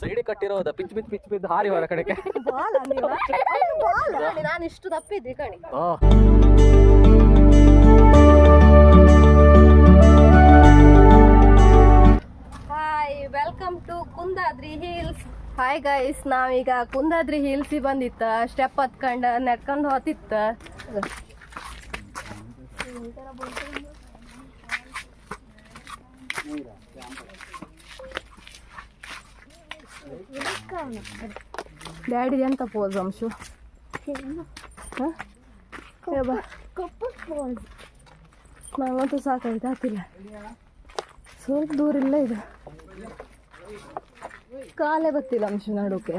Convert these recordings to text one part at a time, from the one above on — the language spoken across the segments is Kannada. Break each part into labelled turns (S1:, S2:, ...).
S1: Side ಕಟ್ಟಿರೋದ pitch pitch pitch pitch ಹಾರಿ ಹೊರ ಕಡೆಗೆ.
S2: ಕಣಿ, ನಾನು ಇಷ್ಟು ತಪ್ಪಿದ್ದೆ ಕಣಿ. Hi welcome to Kundadri hills hi guys ನಾವೀಗ ಕುಂದಾದ್ರಿ ಹಿಲ್ಸಿ ಬಂದಿತ್ತ. ಸ್ಟೆಪ್ ಹತ್ಕೊಂಡು, ನಡ್ಕೊಂಡು ಹೋತಿತ್ತ. ಡ್ಯಾಡಿ ಎಂತ ಪೋಸ್ ಅಂಶು? ನಂಗಂತೂ ಸಾಕಾಯ್ತು ಆತಿಲ್ಲ ಸ್ವಲ್ಪ ದೂರ ಇಲ್ಲ ಇದು ಕಾಲೇ ಗೊತ್ತಿಲ್ಲ ಅಂಶ ನಾಡೋಕೆ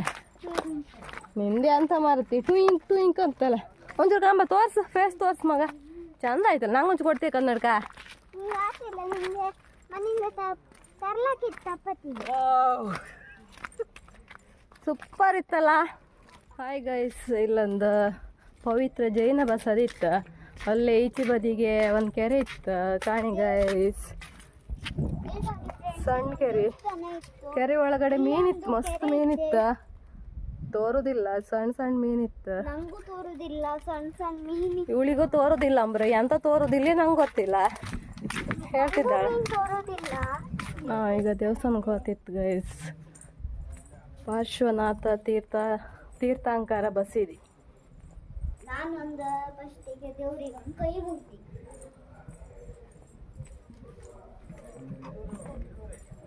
S2: ನಿಂದೆ ಅಂತ ಮಾರುತಿ ಟುಯಿಂಕ್ ಟುಯಿಂಕ್ ಅಂತಲ್ಲ ಒಂಚೂರು ಕಂಬ ತೋರ್ಸು ಫೇಸ್ ತೋರ್ಸು ಮಗ. ಚಂದ ಆಯ್ತಲ್ಲ ನಂಗೊಂಚು ಕೊಡ್ತೀಯ ಕನ್ನಡಕ? ಸೂಪರ್ ಇತ್ತಲ್ಲ? ಹಾಯ್ ಗೈಸ್ ಇಲ್ಲೊಂದು ಪವಿತ್ರ ಜೈನ ಬಸದಿತ್ತು ಅಲ್ಲೇ ಈಚೆ ಬದಿಗೆ ಒಂದು ಕೆರೆ ಇತ್ತು. ಕಾಣಿ ಗೈಸ್ ಸಣ್ಣ ಕೆರೆ. ಕೆರೆ ಒಳಗಡೆ ಮೀನಿತ್ತು ಮಸ್ತ್ ಮೀನಿತ್ತ. ತೋರುದಿಲ್ಲ ಸಣ್ಣ ಸಣ್ಣ ಮೀನಿತ್ತು.
S3: ತೋರುದಿಲ್ಲ ಸಣ್ಣ ಸಣ್ಣ ಮೀನಿ.
S2: ಇವಳಿಗೂ ತೋರುದಿಲ್ಲ ಅಂಬ್ರೆ ಎಂತ ತೋರುದಿಲ್ಲ ನಂಗೆ ಗೊತ್ತಿಲ್ಲ. ಹೇಳ್ತಿದ್ದಾಳೆ. ಹಾಂ ಈಗ ದೇವಸ್ಥಾನಕ್ಕೆ ಗೊತ್ತಿತ್ತು ಗೈಸ್ ಪಾರ್ಶ್ವನಾಥ ತೀರ್ಥ ತೀರ್ಥಾಂಕಾರ ಬಸೀದಿ.
S3: ನಾನೊಂದು ಫಸ್ಟಿಗೆ ದೇವರಿಗೆ ಕೈ ಮುಗ್ದಿ ಈಗ ದೇವಸ್ಥಾನ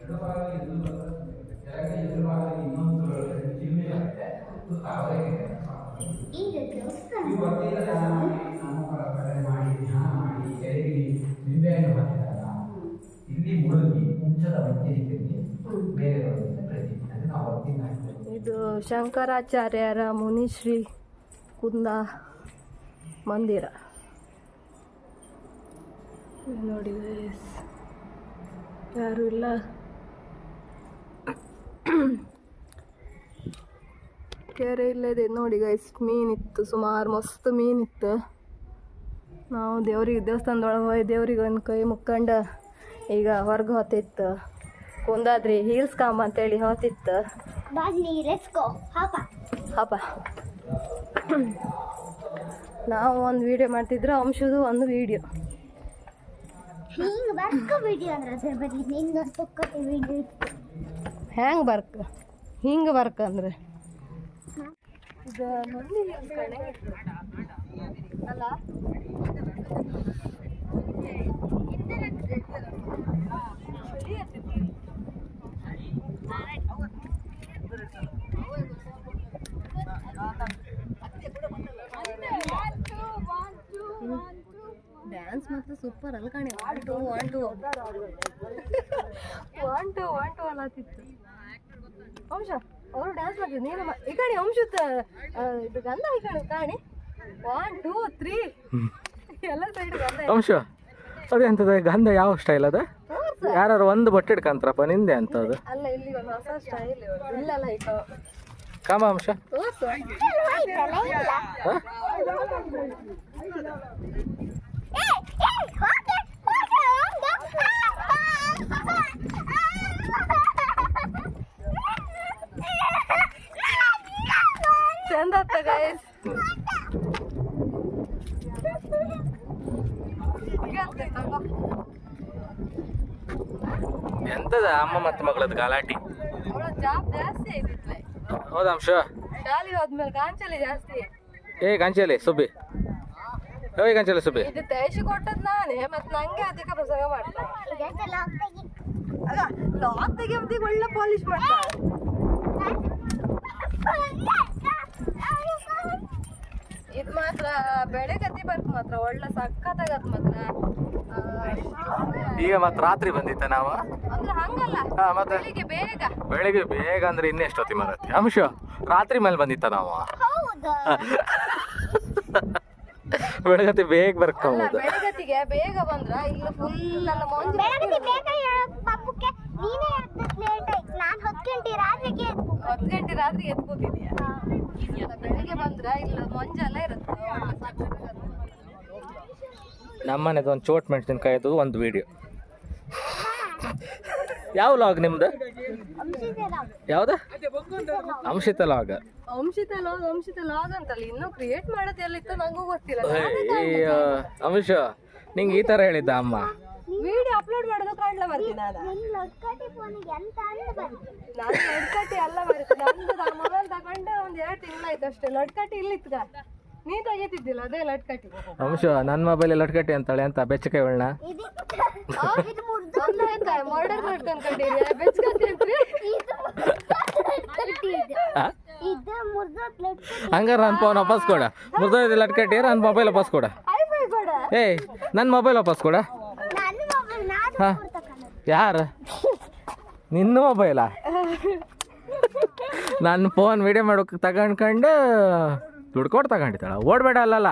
S4: ಇಲ್ಲಿ ಮುಳುಗಿ ಮುಂಚದ ನಾವು
S2: ಇದು ಶಂಕರಾಚಾರ್ಯರ ಮುನಿಶ್ರೀ ಕುಂದ ಮಂದಿರ. ಇಲ್ಲಿ ನೋಡಿ. ಯಾರು ಇಲ್ಲ? ಕೆರೆ ಇಲ್ಲದೆ ನೋಡಿ ಗೈಸ್ ಮೀನಿತ್ತು ಸುಮಾರು ಮಸ್ತ್ ಮೀನಿತ್ತು. ನಾವು ದೇವ್ರಿಗೆ ದೇವಸ್ಥಾನದೊಳಗೆ ಹೋಗಿ ದೇವ್ರಿಗೆ ಒಂದು ಕೈ ಮುಕ್ಕಂಡ ಈಗ ಹೊರಗೆ ಹೋತಿತ್ತು. ಕುಂದಾದ್ರಿ ಹೀಲ್ಸ್ ಕಾಮ ಅಂತೇಳಿ ಹೋತಿತ್ತು.
S3: ಬಾಜ್ನಿ ಲೆಟ್ಸ್ ಗೋ ಹಾಪ.
S2: ಹಬ್ಬ ನಾವು ಒಂದು ವಿಡಿಯೋ ಮಾಡ್ತಿದ್ರೆ ಅಂಶದು ಒಂದು ವಿಡಿಯೋ
S3: ಹಿಂಗ ಬರ್ಕ ವಿಡಿಯೋ ಅಂದ್ರೆ ವರ್ಕ್
S2: ಹೆಂಗೆ ಬರ್ಕ ಅಂದ್ರೆ? ಅಲ್ಲ ಡ್ಯಾನ್ಸ್ ಮಾತ್ರ ಸೂಪರ್ ಅಲ್ಲ ಕಣೆ. One two one two one two one two ಅಲ್ಲತ್ತಿತ್ತು Ansha ಅವರು ಡ್ಯಾನ್ಸ್ ಮಾಡ್ತಿದ್ರು. ನೀನು ಈ ಕಡೆ ಅಂಶ ಇದು ಗಂಧ ಈ ಕಡೆ ಕಾಣಿ. ಒನ್ ಟೂ ತ್ರೀ ಎಲ್ಲ ಸೈಡ್ ಗಂಧ
S1: ಅಂಶ ಅದೆಂತದ ಗಂಧ ಯಾವ ಸ್ಟೈಲ್ ಅದ? ಯಾರು ಒಂದು ಬಟ್ಟೆ ಇಟ್ಕಂತಾರಪ್ಪ ನಿಂದೆ ಅಂತ ಅದು
S2: ಅಲ್ಲ ಇಲ್ಲಿ ಒಂದು ಹೊಸ ಸ್ಟೈಲ್ ಇಲ್ಲಲ್ಲ ಈಗ
S1: ಕಾಮ ಅಂಶ
S2: ತೋರ್ಸು
S1: ಹ?
S2: ಚಂದ ಆತ ಗೈಸ್
S1: ಎಂತದ ಅಮ್ಮ ಗಾಲಾಟಿ ಹೌದಾ ಅಂಶ ಏ ಗಾಂಚಲಿ ಸುಬ್ಬಿ ಏ ಕಾಂಚಲಿ ಸುಬ್ಬಿ
S2: ಇದು ತೇಜಿ ಕೊಟ್ಟದ್ ನಾನೇ ಮತ್ತೆ ನಂಗೆ ಅದಕ್ಕೆ ಪ್ರಸಂಗ ಒಳ್ಳೆ ಪಾಲಿಶ್ ಮಾಡ್ತಾರೆ ಇದು ಮಾತ್ರ ಬೆಳಗತಿ ಬರ್ತ ಮಾತ್ರ ಒಳ್ಳೆ ಸಕ್ಕತ್ತಾಗತ್ ಮಾತ್ರ.
S1: ಈಗ ಮತ್ತೆ ರಾತ್ರಿ ಬಂದಿತ್ತ ನಾವು?
S2: ಅಂದ್ರೆ ಹಂಗಲ್ಲ
S1: ಹಾ ಮತ್ತೆ
S2: ಬೆಳಿಗ್ಗೆ ಬೇಗ.
S1: ಬೆಳಿಗ್ಗೆ ಬೇಗ ಅಂದ್ರೆ ಇನ್ನೆಷ್ಟೊತ್ತಿ ಮರತ್ತೆ ಅಂಶ ರಾತ್ರಿ ಮೇಲೆ ಬಂದಿತ್ತ ನಾವು?
S3: ಹೌದು.
S1: ಬೆಳಗತ್ತೆ ಬೇಗ
S2: ಅಲ್ಲ
S1: ಬರ್ಕೊಂಬೋದು
S2: ಬೆಳಗತಿಗೆ ಬೇಗ ಬಂದ್ರ ಇಲ್ಲ ಫುಲ್ ಎಲ್ಲ ಮಂಜು
S3: ಬೆಳಗ್ಗೆ ಬೇಗ ಹೇಳಕ್ ಪಾಪಕ್ಕೆ ನೀನೇ ಎದ್ದದ್ ಲೇಟ್ ಆಯ್ತು. ನಾನು ಗಂಟೆ ರಾತ್ರಿಗೆ
S2: ಹತ್ತು ಗಂಟೆ ರಾತ್ರಿ ಎದ್ದು ಕೂತಿದ್ಯಾ ಬೆಳಿಗ್ಗೆ ಬಂದ್ರ ಇಲ್ಲ ಮಂಜೆಲ್ಲ ಇರುತ್ತೆ. ನಮ್ಮನೆ.
S1: ನಮ್ಮನೆದು ಒಂದು ಚೋಟ್ ಮೆಣಸಿನ್ಕಾಯ್ದು ಒಂದು ವಿಡಿಯೋ ಯಾವ ಲಾಗ್ ನಿಮ್ದು? ಯಾವ್ದು? Anshita log
S2: Anshita log Anshita log ಅಂತಲ್ಲ ಇನ್ನೂ ಕ್ರಿಯೇಟ್ ಮಾಡೋದು ಎಲ್ಲಿತ್ತು ನಂಗೂ ಗೊತ್ತಿಲ್ಲ.
S1: ಅಯ್ಯ ಅಂಶ ನಿಂಗೆ ಈ ಥರ ಹೇಳಿದ್ದ ಅಮ್ಮ.
S2: ವಿಡಿಯೋ ಅಪ್ಲೋಡ್ ಮಾಡೋದು ಕಾಣ್ಲ ಬರ್ತೀನಿ ನಾನು.
S3: ನಿನ್
S2: ಲಡ್ಕಟ್ಟಿ ಅಲ್ಲ ಬರ್ತೀನಿ. ನಂದು ಮೊಬೈಲ್ ತಗೊಂಡು ಒಂದ್ ಎರಡು ತಿಂಗಳಾಯ್ತು ಅಷ್ಟೇ. ಲಡ್ಕಟ್ಟಿ ಇಲ್ಲಿತ್ಗ. ನೀ ತೆಗಿತಿದ್ದಿಲ್ಲ ಅದೇ ಲಡ್ಕಟ್ಟಿ
S1: ಅಂಶ ನನ್ನ ಮೊಬೈಲ್ ಲಟ್ಕಟ್ಟಿ ಅಂತಾಳೆ ಅಂತ ಬೆಚ್ಚಕಾಯಿ ಒಳ್ಳ
S3: ಇದು ಇದು ಮುರ್ದು
S2: ಅಂದ್ರೆ ಎಂತ ಮರ್ಡರ್
S3: ಇದು ಮುರ್ದು ಲಟ್ಕಟಿ
S1: ಹಂಗಾರ ನನ್ನ ಫೋನ್ ವಾಪಸ್ ಕೊಡ. ಮುರ್ದೋಯ್ದು ಲಟ್ಕಟ್ಟಿ ನನ್ನ ಮೊಬೈಲ್ ವಾಪಸ್ ಕೊಡ. ಏಯ್ ನನ್ನ ಮೊಬೈಲ್ ವಾಪಸ್ ಕೊಡ. ಹಾ. ಯಾರು? ನಿನ್ನ ಮೊಬೈಲಾ ನನ್ನ ಫೋನ್ ವಿಡಿಯೋ ಮಾಡೋಕೆ ತಗೊಂಡ್ಕೊಂಡು ದುಡ್ಡು ಕೊಟ್ಟು ತಗೊಂಡಿದ್ದಾಳ. ಓಡಬೇಡ ಅಲ್ಲಲ್ಲ.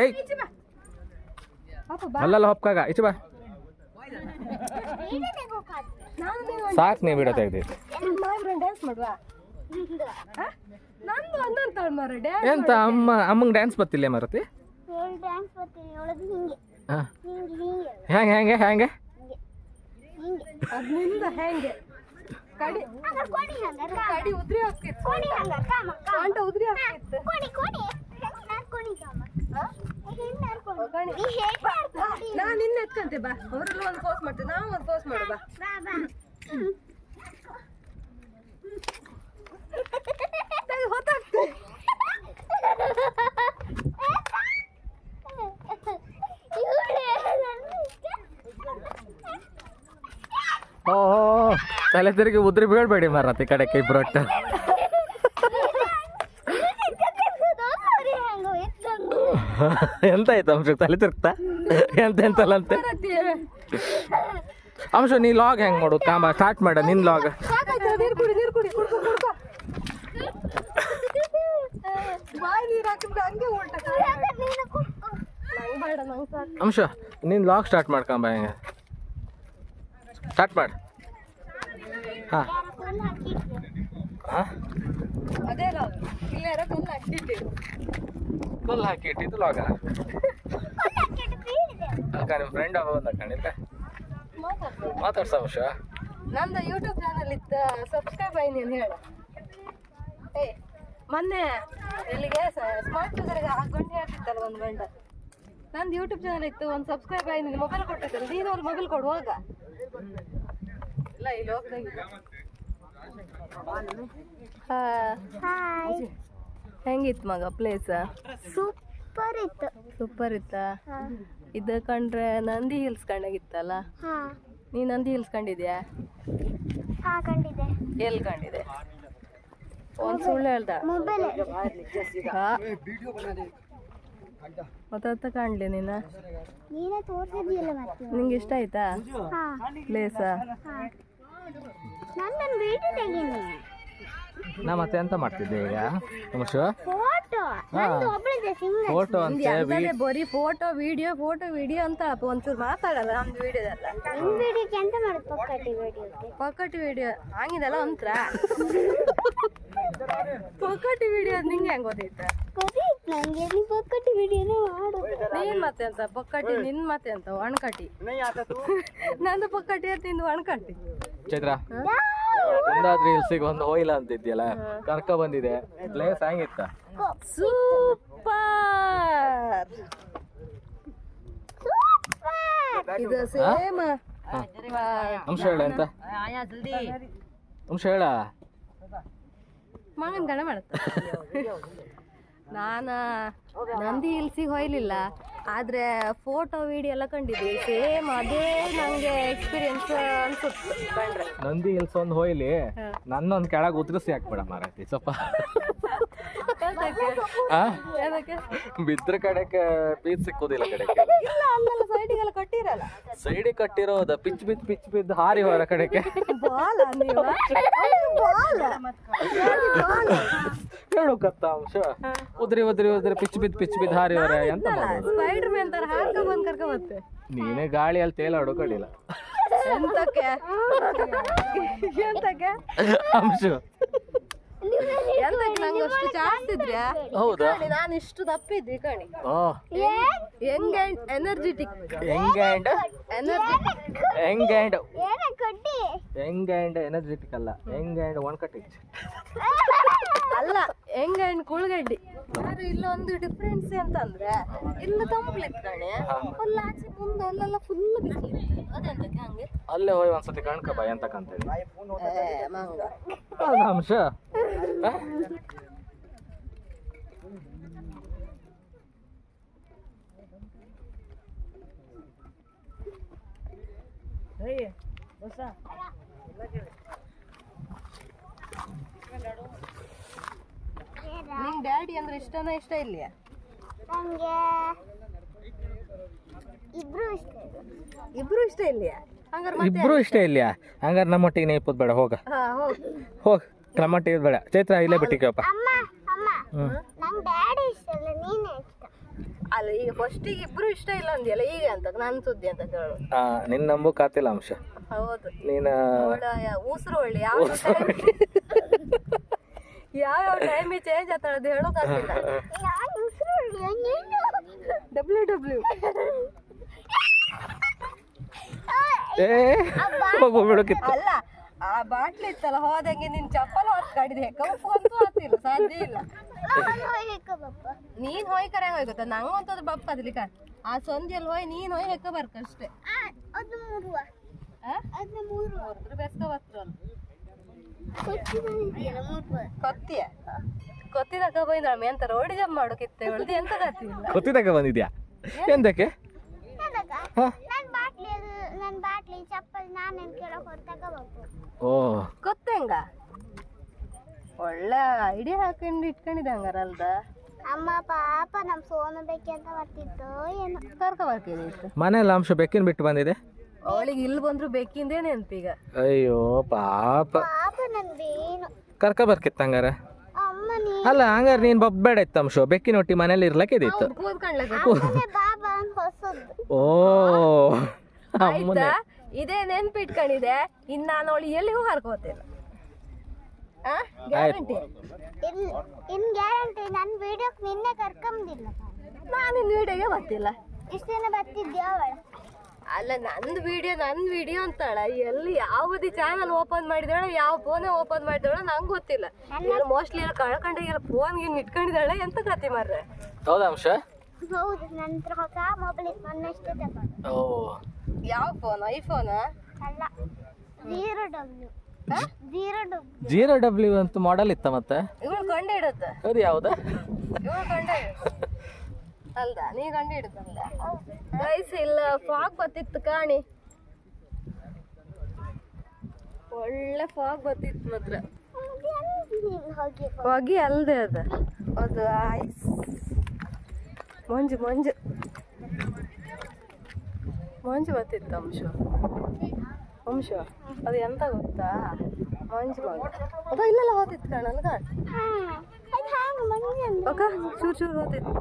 S1: ಏಯ್. ಅಲ್ಲಲ್ಲ ಹೊಪ್ಕಾಗ. ಈಚೆ ಬಾ. ಸಾಕು ನೀವು ವಿಡಿಯೋ
S2: ತೆಗ್ದಿ.
S1: ಎಂತ ಅಮ್ಮ ಅಮ್ಮಂಗೆ ಡ್ಯಾನ್ಸ್ ಬರ್ತಿಲ್ಲ ಮರತಿ?
S3: ಹಿಂಗೆ.
S1: ಹಾಂ.
S3: ಹ್ಯಾಂಗೆ ಹೆಂಗೆ
S1: ಹೆಂಗೆ
S2: ಅದ್ನಿಂದ ಹೆಂಗೆ ಕಡಿ
S3: ಕೊಡಿ
S2: ಉದ್ರಿ ಹಾಕಿತ್ತು
S3: ಕೊಡಿ ಹಂಗ ಕಾಮ ಕಾಮ
S2: ಉದ್ರಿ ಹಾಕಿತ್ತು
S3: ಕೊಡಿ ಕೊಡಿ ನಾನು ಕಾಮ.
S2: ಕಣಿ.
S3: ಮಾಡ್ಕೊಡಿ?
S2: ನಾನು ನಿನ್ನ ಎತ್ಕಂತೆ ಬಾ ಅವರೆಲ್ಲ ಒಂದು ಪೋಸ್ಟ್ ಮಾಡ್ತೀವಿ ನಾವು ಒಂದು ಪೋಸ್ಟ್ ಮಾಡು ಬಾ
S3: ಬಾ ಬಾ
S2: ನಂಗೆ ಹೊತ್ತಾಗ್ತದೆ
S3: ಇವ್ಳೇ ನನ್ನ ಇಷ್ಟ.
S1: ಓ ತಲೆ ತಿರುಗಿ ಉದ್ರಿ ಬೀಳ್ಬೇಡಿ ಮಾರತ್ತೆ ಇಬ್ರು
S3: ನೋಡಿ ಹಂಗ ಎತ್ತಂಗ.
S1: ಎಂತ ಆಯ್ತು ಅಂಶ? ತಲೆ ತಿರುಗ್ತಾ? ಎಂತ ಎಂತಲ್ಲ ಅಂತೆ? ಅಂಶ, ನೀ ಲಾಗ್ ಹೆಂಗ್ ಮಾಡು? ಕಾಮ ಸ್ಟಾರ್ಟ್ ಮಾಡ, ನಿನ್ ಲಾಗ್
S2: ಕುಡಿ ಕುಡಿ
S1: ಅಂಶ, ನಿನ್ ಲಾಗ್ ಸ್ಟಾರ್ಟ್ ಮಾಡ್ಕೊಂಬ ಹೆಂಗ. ಸ್ಟಾರ್ಟ್ ಮಾಡು. ಹಾಂ. ಹಾಂ? ಫುಲ್ ಹಾಕಿ ಇಟ್ಟಿದ್ದು ಲಾಗ. ಅಕ್ಕ ನಿಮ್ಮ ಫ್ರೆಂಡ್ ಅವ ಬಂದ ಕಣಿಲ್ಲ ಮಾತಾಡ್ಸ ಅಂಶ
S2: ನಂದು ಯೂಟ್ಯೂಬ್ ಚಾನಲ್ ಇತ್ತ ಸಬ್ಸ್ಕ್ರೈಬ್ ಆಗಿ ನೀನು ಹೇಳು. ಏ ಮೊನ್ನೆ ಇಲ್ಲಿಗೆ ಸ್ಮಾರ್ಟ್ ಯೂಸರ್ಗೆ ಹಾಕೊಂಡು ಹೇಳ್ತಿತ್ತಲ್ಲ ಒಂದು ಗಂಟೆ ನಂದು ಯೂಟ್ಯೂಬ್ ಚಾನಲ್ ಇತ್ತು ಒಂದು ಸಬ್ಸ್ಕ್ರೈಬ್ ನಿನ್ನ ಮೊಬೈಲ್ ಕೊಟ್ಟಿದ್ದಲ್ಲ ನೀನು ಅವ್ರ ಮೊಬೈಲ್ ಕೊಡು ಹೋಗ ಇಲ್ಲ
S3: ಹಾಯ್
S2: ಹೆಂಗಿತ್ತು ಮಗ ಪ್ಲೇಸ್
S3: ಸೂಪರ್ ಇತ್ತು.
S2: ಸೂಪರ್ ಇತ್ತ? ಇದ ಕಂಡ್ರೆ ನಂದಿ ಹಿಲ್ಸ್ ಕಂಡಾಗಿತ್ತಲ್ಲ ನೀ ನಂದಿ ಹಿಲ್ಸ್ ಕಂಡಿದ್ಯಾ? ಎಲ್ಲಿ ಕಂಡಿದೆ? ಒಂದು ಸುಳ್ಳು ಹೇಳ್ದ. ಮತ್ತ ಕಾಣ್ಲಿ ನೀನು? ನಿಂಗೆ ಇಷ್ಟ ಆಯ್ತಾ? ಪ್ಲೇಸ
S3: ಹಾ ನನ್ನ ವಿಡಿಯೋ ತೆಗೀನಿ.
S1: ನಾ ಮತ್ತೆ ಎಂತ ಮಾಡ್ತಿದ್ದೆ ಈಗ
S3: ಫೋಟೋ. ನಂದು ಒಬ್ಬಳಿದೆ ಸಿಂಗಲ್.
S1: ಫೋಟೋ ಅಂತೆ
S2: ಎಂತದೇ ಬರೀ ಫೋಟೋ ವಿಡಿಯೋ ಫೋಟೋ ವಿಡಿಯೋ ಅಂತ ಒಂಚೂರು ಮಾತಾಡಲ್ಲ ನಮ್ದು ವಿಡಿಯೋದಲ್ಲ.
S3: ನಿಮ್ ವಿಡಿಯೋಕ್ಕೆ ಎಂತ ಮಾಡೋದು ಪಕ್ಕಟಿ ವಿಡಿಯೋಕ್ಕೆ?
S2: ಪಕ್ಕಟಿ ವಿಡಿಯೋ. ಹಂಗಿದೆಲ್ಲ ಒಂಥರ ಪೊಕ್ಕಟ್ಟಿ ವಿಡಿಯೋ ನಿಂಗೆ ಹೆಂಗ್ ಗೊತ್ತೈತೆ?
S3: ನಂಗೆ ನೀ ವಿಡಿಯೋನೇ
S2: ನೀನ್ ಮತ್ತೆ ಅಂತ ಪೊಕ್ಕಟ್ಟಿ ನಿನ್ ಮತ್ತೆ ಅಂತ ಒಣಕಟ್ಟಿ ನಂದು ಪೊಕ್ಕಟ್ಟಿ ಅಂತ ನಿಂದು ಒಣಕಟಿ.
S1: ಚೈತ್ರ ಒಂದಾದ್ರೂ ಹಿಲ್ಸಿಗೆ ಒಂದು ಹೋಯ್ಲ ಅಂತಿದ್ಯಲ್ಲ? ಕರ್ಕ ಬಂದಿದೆ. ಪ್ಲೇಸ್ ಹೆಂಗಿತ್ತ
S2: ಸೂಪರ್! ಇದು ಸೇಮ್.
S1: ಅಂಶ ಹೇಳ ಎಂತ ಅಂಶ ಹೇಳ.
S2: ಮಾವಿನ ಗಣ ಮಾಡುತ್ತ. ನಾನ ನಂದಿ ಹಿಲ್ಸಿಗೆ ಹೋಯ್ಲಿಲ್ಲ ಆದ್ರೆ ಫೋಟೋ ವಿಡಿಯೋ ಎಲ್ಲ ಕಂಡಿದ್ವಿ ಸೇಮ್ ಅದೇ ನನಗೆ ಎಕ್ಸ್ಪೀರಿಯನ್ಸ್ ಅನ್ಸುತ್ತೆ. ಕಂಡ್ರೆ.
S1: ನಂದಿ ಹಿಲ್ಸ್ ಒಂದು ಹೋಯ್ಲಿ ನನ್ನೊಂದು ಕೆಳಗೆ ಉದ್ರಿಸಿ ಹಾಕ್ಬೇಡ ಮಾರಾಯ್ತಿ ಸ್ವಲ್ಪ? ಬಿದ್ರ ಕಡೆಗೆ ಪೀಸ್ ಸಿಕ್ಕುದಿಲ್ಲ ಕಡೆಗೆ.
S2: ಇಲ್ಲ ಅಲ್ಲೆಲ್ಲ ಸೈಡಿಗೆಲ್ಲ ಕಟ್ಟಿರಲ್ಲ.
S1: ಸೈಡಿಗೆ ಕಟ್ಟಿರೋದ ಪಿಚ್ ಬಿದ್ದು ಪಿಚ್ ಬಿದ್ದು ಹಾರಿ ಹೊರ ಕಡೆಗೆ.
S2: ಬಾಲ ನೀವು? ಬಾಲ.
S1: ಹೇಳು ಕತ್ತ ಅಂಶ ಉದ್ರಿ ಉದ್ರಿ ಉದ್ರಿ ಪಿಚ್ ಬಿದ್ದು ಪಿಚ್ ಬಿದ್ದು ಹಾರಿ ಅಂತ ಎಂತ ಮಾಡೋದು
S2: ಸ್ಪೈಡರ್ ಮ್ಯಾನ್ ತರ ಹಾಕ ಬಂದ್ ಕರ್ಕ ಬತ್ತೆ.
S1: ನೀನೇ ಗಾಳಿಯಲ್ಲಿ ತೇಲಾಡು ಕಡಿಲ್ಲ
S2: ಎಂತಕ್ಕೆ? ಎಂತಕ್ಕೆ?
S1: ಅಂಶ.
S2: ಎಂತಕ್ಕೆ ನಂಗೆ ಅಷ್ಟು ಜಾಸ್ತಿ ಇದ್ರ್ಯಾ
S1: ಹೌದಾ?
S2: ನಾನು ಇಷ್ಟು ದಪ್ಪಿದ್ದೆ ಕಣಿ.
S1: Oh
S2: young and energetic.
S1: ಹೆಂಗ್ ಆ್ಯಂಡ್
S2: ಎನರ್ಜೆಟಿಕ್
S1: ಹೆಂಗ್ ಆ್ಯಂಡ್
S3: ಏನೇ ಕೊಟ್ಟಿ
S1: ಹೆಂಗ್ ಆ್ಯಂಡ್ ಎನರ್ಜೆಟಿಕ್ ಅಲ್ಲ. ಹೆಂಗ್ ಆ್ಯಂಡ್ ಒನ್ ಕಟ್ಟಿಂಗ್
S2: ಅಲ್ಲ ಹೆಂಗ ಅಂಡ್ ಕುಳ್ಗಡ್ಡಿ? ಆದ್ರೆ ಇಲ್ಲೊಂದು ಡಿಫ್ರೆನ್ಸ್ ಅಂತಂದ್ರೆ ಇಲ್ಲಿ ತಂಪ್ಲಿತ್ತು ಕಣೆ. ಫುಲ್ ಆಚೆ ಮುಂದೆ ಅಲ್ಲೆಲ್ಲ ಫುಲ್ ಬಿಸಿಲಿತ್ತು. ಅದೆಂತಕ್ಕೆ ಹಂಗೆ?
S1: ಅಲ್ಲೇ ಹೋಗಿ ಒಂದ್ಸತಿ ಕಣ್ಕ ಬಾ ಅಂತಕ್ಕಂತ
S2: ಏ, ಮಂಗ.
S1: ಹೊಸ ಅಂಶ ಆ?
S2: ನಿಂಗ್ ಡ್ಯಾಡಿ ಅಂದ್ರೆ ಇಷ್ಟನ ಇಷ್ಟ ಇಲ್ಲಿಯಾ
S3: ನಂಗೆ ಇಬ್ರು ಇಷ್ಟ
S2: ಇಬ್ರು ಇಷ್ಟ ಇಲ್ಲಿಯ ಹಂಗಾರೆ ಮತ್ತೆ
S1: ಇಬ್ರು ಇಷ್ಟ ಇಲ್ಯಾ? ಹಂಗಾರೆ ನಮ್ಮೊಟ್ಟಿಗೆ ನೀ ಇಪ್ಪತ್ತು ಬೇಡ ಹೋಗ.
S2: ಹಾ ಹೋಗ್.
S1: ಹೋಗ್. ನಮ್ಮೊಟ್ಟಿಗೆ ಬೇಡ. ಚೈತ್ರ ಇಲ್ಲೇ ಬಿಟ್ಟಿಕಪ್ಪ
S3: ಅಮ್ಮ ಅಮ್ಮ ನಂಗೆ ಡ್ಯಾಡಿ ಇಷ್ಟ ಇಲ್ಲ ನೀನೇ ಇಷ್ಟ?
S2: ಅಲ್ಲ ಈಗ ಫಸ್ಟಿಗೆ ಇಬ್ರು ಇಷ್ಟ ಇಲ್ಲ ಅಂದಿಯಲ್ಲ ಈಗ ಅಂತ ನಾನು ಸುದ್ದಿ ಅಂತ ಕೇಳು?
S1: ಆ, ನಿನ್ನ ನಂಬು ಕಾತಿಲ್ಲ ಅಂಶ.
S2: ಹೌದು.
S1: ನೀನು
S2: ಒಳ್ಳೆ ಉಸಿರು ಒಳ್ಳೆ ಯಾವ ಯಾವ ಟೈಮ್ ಚೇಂಜ್ ಆಗ್ತಾಳೆ ಅದು
S3: ಹೇಳೋಕ್ಕಾಗ್ತಿಲ್ಲ
S2: ಡಬ್ಲ್ಯೂ ಡಬ್ಲ್ಯೂ
S1: ಏ ಹೋಗು ಬಿಡೋಕಿತ್ತು.
S2: ಅಲ್ಲ ಆ ಬಾಟ್ಲಿ ಇತ್ತಲ್ಲ ಹೋದಂಗೆ ನಿನ್ ಚಪ್ಪಲ್ ಹೊತ್ತು ಕಡಿದೆ ಸಾಧ್ಯ ಇಲ್ಲ. ನೀನ್ ಹೋಯ್ ಕರೆ ಹೋಯ್ಕೊತ ನಂಗಂತದ್ ಬಪ್ಪ ಅದ್ಲಿಕ. ಆ ಸಂಧಿಯಲ್ಲಿ ಹೋಯ್ ನೀನ್ ಹೋಯ್ ಹೆಕ್ಕ ಬರ್ಕ ಅಷ್ಟೇ.
S3: ಅದು ಮೂರುವ
S2: ಆ?
S3: ಅದನ್ನ ಮೂರು.
S2: ಹೊರದ್ರು ಬೆಸ್ಕ ಬರ್ತ್ರಲ್ಲ
S3: ಕೊಚ್ಚಿ ಕೊತ್ತಿ
S2: ಕೊತ್ತಿಯ? ಕೊತ್ತಿದಾಗ ಬೈದಾಳ ಎಂತ ರೋಡಿ ಜಂಪ್ ಮಾಡೋಕಿತ್ತೆ ಹೊಳ್ದು ಎಂತ ಕೊತ್ತಿ
S1: ಗೊತ್ತಿದಾಗ ಬಂದಿದ್ಯಾ? ಎಂತಕ್ಕೆ?
S3: ಅದಕ್ಕ
S1: ಹಾ?
S3: ನನ್ನ ಬಾಟ್ಲಿ ಅದು ನನ್ನ ಬಾಟ್ಲಿ ಚಪ್ಪಲ್ ನಾನೇನು ಕೇಳಕ್ ಹೊರ ತಗೋಬೇಕು
S1: ಓ.
S2: ಗೊತ್ತೇಂಗ ಒಳ್ಳೆ ಐಡಿಯಾ ಹಾಕೊಂಡು ಇಟ್ಕೊಂಡಿದ್ದೆ ಹಂಗಾರ ಅಲ್ದ?
S3: ಅಮ್ಮ ಪಾಪ ನಮ್ ಸೋನು ಬೇಕೆ ಅಂತ ಬರ್ತಿತ್ತು ಏನು.
S2: ಕರ್ಕ ಬರ್ತೀನಿ ಇತ್ತು
S1: ಮನೆಯಲ್ಲಿ ಅಂಶ ಬೆಕ್ಕಿನ ಬಿಟ್ಟು ಬಂದಿದೆ.
S2: ಅವಳಿಗೆ ಇಲ್ಲಿ ಬಂದ್ರು ಬೇಕಿಂದೇ ನೆನ್ಪೀಗ
S1: ಅಯ್ಯೋ ಪಾಪ.
S3: ಪಾಪ
S1: ಕರ್ಕ ಬರ್ಕಿತ್ತ ಹಂಗಾರೆ?
S3: ಅಮ್ಮ ನೀ
S1: ಅಲ್ಲ ಹಂಗಾರ ನೀನ್ ಬಬ್ಬೇಡ ಇತ್ತು ಅಂಶ ಬೆಕ್ಕಿನ ಒಟ್ಟಿ ಮನೇಲಿ ಇರ್ಲಕ್ಕೆ ಇದಿತ್ತು.
S2: ಕೂತ್ಕೊಂಡ್ಲಕ್ಕ
S3: ಅಮ್ಮನೇ ಬಾಬಾ ಅಂತ ಹೊಸದ್ದು
S1: ಓ ಅಮ್ಮನೆ.
S2: ಆಯ್ತಾ ಇದೇ ನೆನ್ಪಿಟ್ಕೊಂಡಿದೆ. ಇನ್ ನಾನು ಅವಳು ಎಲ್ಲಿಗೂ ಗ್ಯಾರಂಟಿ?
S3: ಇನ್ ಇನ್ ಗ್ಯಾರಂಟಿ ನನ್ನ ವಿಡಿಯೋಕ್ ನಿನ್ನೆ ಕರ್ಕೊಂಬಿಲ್ಲ
S2: ನಾನು ಇನ್ ವಿಡಿಯೋಗೆ ಬರ್ತಿಲ್ಲ.
S3: ಇಷ್ಟು ದಿನ ಬರ್ತಿದ್ದೆ ಅವಳ?
S2: ಅಲ್ಲ ನಂದು ವಿಡಿಯೋ ನನ್ನ ವಿಡಿಯೋ ಅಂತಾಳ. ಎಲ್ಲಿ ಯಾವ್ದು ಚಾನಲ್ ಓಪನ್ ಮಾಡಿದಾಳೆ ಯಾವ ಫೋನ್ ಓಪನ್ ಮಾಡಿದಾಳ ನಂಗೆ ಗೊತ್ತಿಲ್ಲ. ಮೋಸ್ಟ್ಲಿ ಎಲ್ಲ ಕಳ್ಕೊಂಡಾಗೆಲ್ಲ ಫೋನ್ ಗಿನ್ ಇಟ್ಕೊಂಡಿದ್ದಾಳೆ ಎಂತ ಕತೆ ಮಾರ್ರೆ.
S1: ಹೌದಾ ಅಂಶ?
S3: ಹೌದು ಹೊಸ ಮೊಬೈಲ್ ಮೊನ್ನೆಷ್ಟೇ
S1: ಓ.
S2: ಯಾವ ಫೋನ್ ಐಫೋನ್
S3: ಅಲ್ಲ ಜೀರೋ ಡಬ್ಲ್ಯೂ ಜೀರೋ ಡಬ್ಲ್ಯೂ
S1: ಅಂತ ಮಾಡೆಲ್ ಇತ್ತ ಮತ್ತೆ?
S2: ಇವಳು ಕಂಡು ಹಿಡತ್ತ
S1: ಅದು ಯಾವ್ದಾ?
S2: ಇವಳು ಕಂಡು ಅಲ್ದ? ನೀ ಕಂಡು ಹಿಡುತ್ತಲ್ಲ ಗೈಸ್ ಇಲ್ಲ ಫಾಗ್ ಬತ್ತಿತ್ತು ಕಾಣಿ. ಒಳ್ಳೆ ಫಾಗ್ ಬತ್ತಿತ್ತು ಮಾತ್ರ.
S3: ಹೋಗಿ
S2: ಹೊಗೆ ಅಲ್ದೆ ಅದು. ಅದು ಐಸ್ ಮಂಜು ಮಂಜು. ಮಂಜು ಬರ್ತಿತ್ತು ಅಂಶ. ಅಂಶ ಅದು ಎಂತ ಗೊತ್ತಾ? ಮಂಜು ಮಂಜು ಅದು ಇಲ್ಲೆಲ್ಲ ಹೋತಿತ್ತು ಕಾಣಲ್ಲ ಕಾಣ ಚೂರು ಚೂರು ಹೋತಿತ್ತು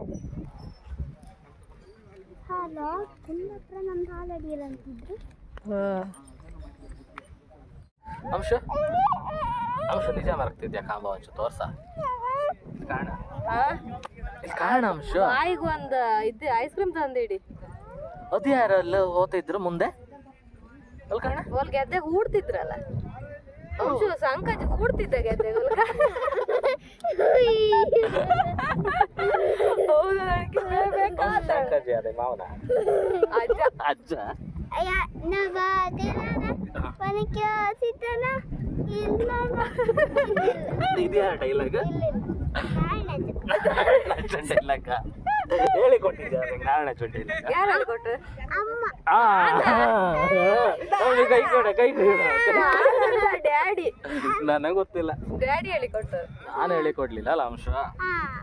S3: ಹಾಲು ಕುಂದಪ್ರ ನಮ್ದು ಹಾಲು ಅಡಿಯಲ್ಲ ಅಂತಿದ್ರು.
S1: ಅಂಶ? ಅಂಶ ನಿಜ ಮರಕ್ತಿದ್ಯಾ ಕಾಂಬ ಅಂಶ ತೋರ್ಸ. ಕಾಣ ಇಲ್ಲಿ ಕಾಣ ಅಂಶ?
S2: ಬಾಯಿಗೆ ಒಂದು ಇದು ಐಸ್ ಕ್ರೀಮ್ ತಂದಿಡಿ
S1: ಅದು ಯಾರಲ್ಲ ಹೋಗ್ತಿದ್ರು ಮುಂದೆ? ಅಲ್ಲಿ ಕಾಣ
S2: ಒಲ್ ಗೆದ್ದೆ ಹೂಡ್ತಿದ್ರಲ್ಲ ಅಂಶು ಸಂಕಜ್ ಕೂಡ್ತಿದ್ದ ಗೆದ್ದೆ ಹೌದು ನನಗೆ
S1: ಅಂಕಜಿ ಅದೇ ಮಾವನ?
S2: ಅಜ್ಜ.
S1: ಅಜ್ಜ.
S3: ಅಯ್ಯ ನವಾದಿನ ವನಕ್ಕೆ ಸಿತನ ಇಲ್ಲ
S1: ಇದು ಡೈಲಾಗ್
S3: ಇಲ್ಲ
S1: ಡೈಲಾಗ ಹೇಳಿ ಕೊಟ್ಟಿದ್ದೆ ನಾರಾಯಣ ಚೊಟ್ಟಿ
S2: ಯಾರು ಹೇಳ್ಕೊಟ್ರು
S3: ಅಮ್ಮ
S1: ಕೈ ಕೊಡ ಕೈ ಕೊಡ
S2: ಡ್ಯಾಡಿ
S1: ನನಗೆ ಗೊತ್ತಿಲ್ಲ
S2: ಡ್ಯಾಡಿ ಹೇಳಿಕೊಟ್ರು
S1: ನಾನು ಹೇಳಿ ಕೊಡ್ಲಿಲ್ಲ ಅಲ್ಲ ಅಂಶ
S3: ಹಾ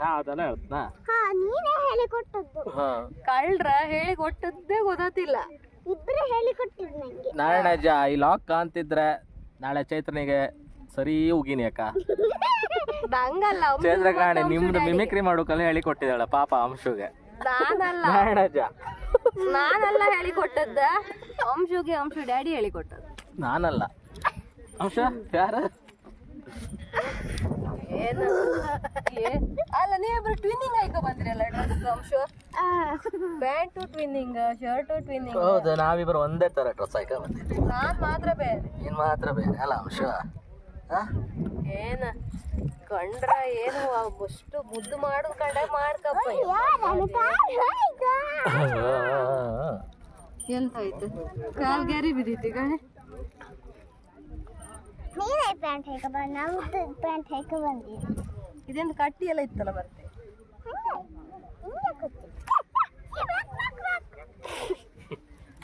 S1: ನಾ ಅದನ್ನ ಹೇಳ್ತನಾ
S3: ಹಾ ನೀನೇ ಹೇಳಿಕೊಟ್ಟದ್ದು
S1: ಹಾ
S2: ಕಳ್ರ ಹೇಳಿ ಕೊಟ್ಟದ್ದೇ ಗೊತ್ತಿಲ್ಲ
S3: ಇಬ್ರು ಹೇಳಿಕೊಟ್ಟಿದ್ರು ನಂಗೆ
S1: ನಾರಾಯಣ ಅಜ್ಜ ಈ ಲಾಕ್ ಕಾಣ್ತಿದ್ರೆ ನಾಳೆ ಚೈತ್ರನಿಗೆ ಸರಿ ಉಗಿನಿ ಅಕ್ಕ
S2: ನಂಗಲ್ಲ
S1: ಚೈತ್ರ ಕಾಣೆ ನಿಮ್ದು ಮಿಮಿಕ್ರಿ ಮಾಡೋಕಲ್ಲ ಹೇಳಿ ಕೊಟ್ಟಿದ್ದಾಳ ಪಾಪ ಅಂಶುಗೆ.
S2: ನಾನಲ್ಲ.
S1: ಅಜ್ಜ
S2: ನಾನಲ್ಲ ಹೇಳಿಕೊಟ್ಟದ್ದ ಅಂಶುಗೆ ಅಂಶು ಡ್ಯಾಡಿ ಹೇಳಿ ಹೇಳಿಕೊಟ್ಟದ್ದು
S1: ನಾನಲ್ಲ. ಅಂಶ ಯಾರ?
S2: ಏನು? ಏ- ಅಲ್ಲ ನೀವಿಬ್ರು ಟ್ವಿನ್ನಿಂಗ್ ಆಯ್ಕೊ ಬಂದ್ರಿ ಅಲ್ಲ ಡ್ರೆಸ್ ಅಂಶ ಪ್ಯಾಂಟು ಟ್ವಿನ್ನಿಂಗ್ ಶರ್ಟು ಟ್ವಿನ್ನಿಂಗ್
S1: ಹೌದು ನಾವಿಬ್ರು ಒಂದೇ ತರ ಡ್ರೆಸ್ ಹಾಕ ಬಂದಿದ್ವಿ
S2: ನಾನ್ ಮಾತ್ರ ಬೇರೆ.
S1: ನೀನ್ ಮಾತ್ರ ಬೇರೆ. ಅಲ್ಲ ಅಂಶ.
S2: ಏನ? ಕಂಡ್ರ ಏನು ಅಷ್ಟು ಮುದ್ದು ಮಾಡೋದ್ ಕಂಡ ಮಾಡ್ಕಪ್ಪ. ಎಂತಾಯ್ತು? ಕಾಲ್ ಗ್ಯಾರಿ ಬಿದ್ದೈತಿ ಗಣೆ
S3: ನೀನೇ ಪ್ಯಾಂಟ್ ಹೇಗೆ ಬಂದ ನಮ್ದು ಪ್ಯಾಂಟ್ ಹೇಗೆ ಬಂದಿದೆ
S2: ಇದೊಂದು ಕಟ್ಟಿ ಎಲ್ಲ ಇತ್ತಲ್ಲ ಬರ್ತೆ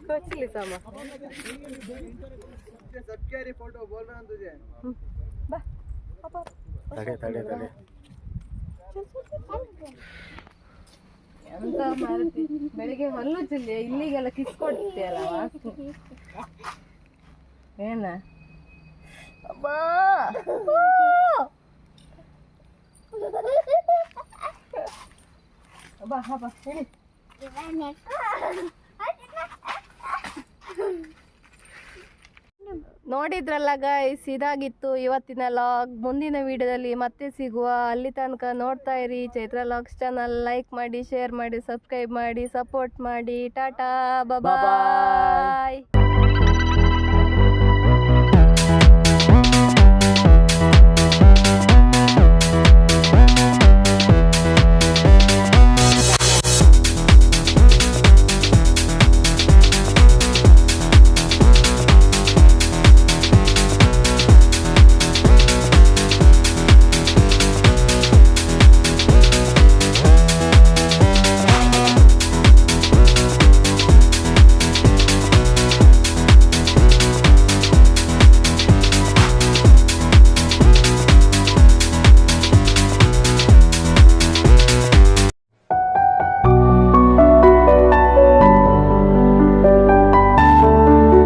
S2: ಕೊಚ್ಲಿ ಸಮ. ಹ್ಮ್. ಬಾ ಪಾಪ.
S1: ತಡೆ ತಡೆ ತಡೆ.
S2: ಎಂತ ಮಾರುತಿ? ಬೆಳಿಗ್ಗೆ ಹೊಲ್ಲು ಚಿಲ್ಲಿ ಇಲ್ಲಿಗೆಲ್ಲ ಕಿಸ್ ಕೊಡ್ತೀಯಲ್ಲ ಏನ? ಅಬ್ಬಾ! ಬಾ ಬಾ ಹೇಳಿ. ನೋಡಿದ್ರಲ್ಲ ಗೈಸ್ ಇದಾಗಿತ್ತು ಇವತ್ತಿನ ಲಾಗ್ ಮುಂದಿನ ವಿಡಿಯೋದಲ್ಲಿ ಮತ್ತೆ ಸಿಗುವ. ಅಲ್ಲಿ ತನಕ ನೋಡ್ತಾ ಇರಿ. ಚೈತ್ರ ಲಾಗ್ಸ್ ಚಾನಲ್ ಲೈಕ್ ಮಾಡಿ ಶೇರ್ ಮಾಡಿ ಸಬ್ಸ್ಕ್ರೈಬ್ ಮಾಡಿ ಸಪೋರ್ಟ್ ಮಾಡಿ. ಟಾಟಾ ಬಾಯ್